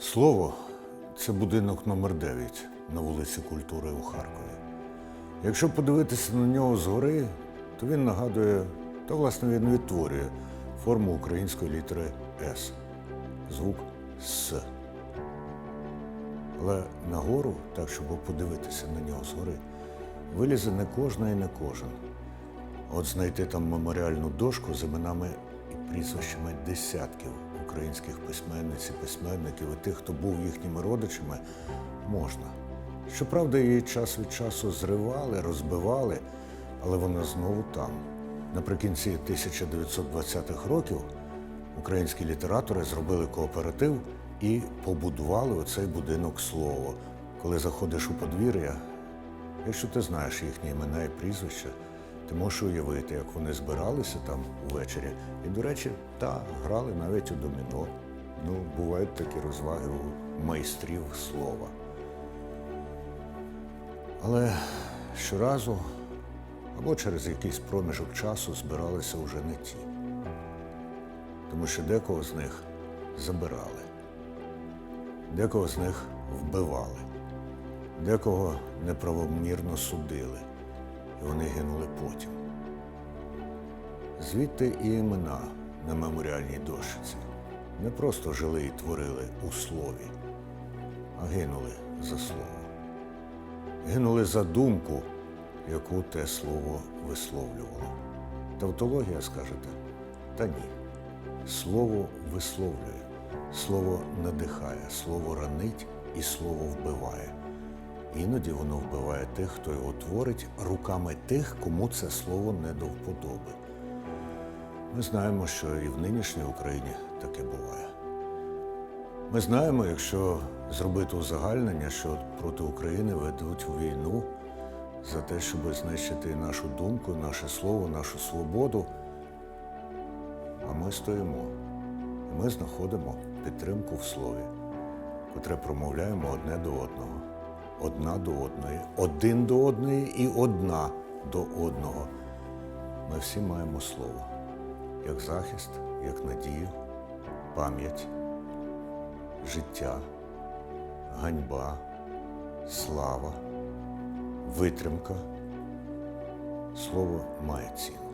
Слово це будинок номер 9 на вулиці Культури у Харкові. Якщо подивитися на нього згори, то він нагадує, та власне він відтворює форму української літери С. Звук С. Але нагору, так щоб подивитися на нього згори, вилізе не кожна і не кожен. От знайти там меморіальну дошку з іменами і прізвищами десятків українських письменниць і письменників і тих, хто був їхніми родичами, можна. Щоправда, її час від часу зривали, розбивали, але вона знову там. Наприкінці 1920-х років українські літератори зробили кооператив і побудували оцей будинок слово. Коли заходиш у подвір'я, Якщо ти знаєш їхні імена і прізвища, ти можеш уявити, як вони збиралися там увечері. І, до речі, та грали навіть у доміно. Ну, бувають такі розваги у майстрів слова. Але щоразу або через якийсь проміжок часу збиралися вже не ті. Тому що декого з них забирали, декого з них вбивали. Декого неправомірно судили, і вони гинули потім. Звідти і імена на меморіальній дошці не просто жили і творили у слові, а гинули за слово. Гинули за думку, яку те слово висловлювало. Тавтологія, скажете? Та ні. Слово висловлює, слово надихає, слово ранить і слово вбиває. Іноді воно вбиває тих, хто його творить руками тих, кому це слово не до вподоби. Ми знаємо, що і в нинішній Україні таке буває. Ми знаємо, якщо зробити узагальнення, що проти України ведуть війну за те, щоб знищити нашу думку, наше слово, нашу свободу. А ми стоїмо. І ми знаходимо підтримку в слові, котре промовляємо одне до одного одна до одної, один до одної і одна до одного. Ми всі маємо слово як захист, як надію, пам'ять, життя, ганьба, слава, витримка. Слово має ціну.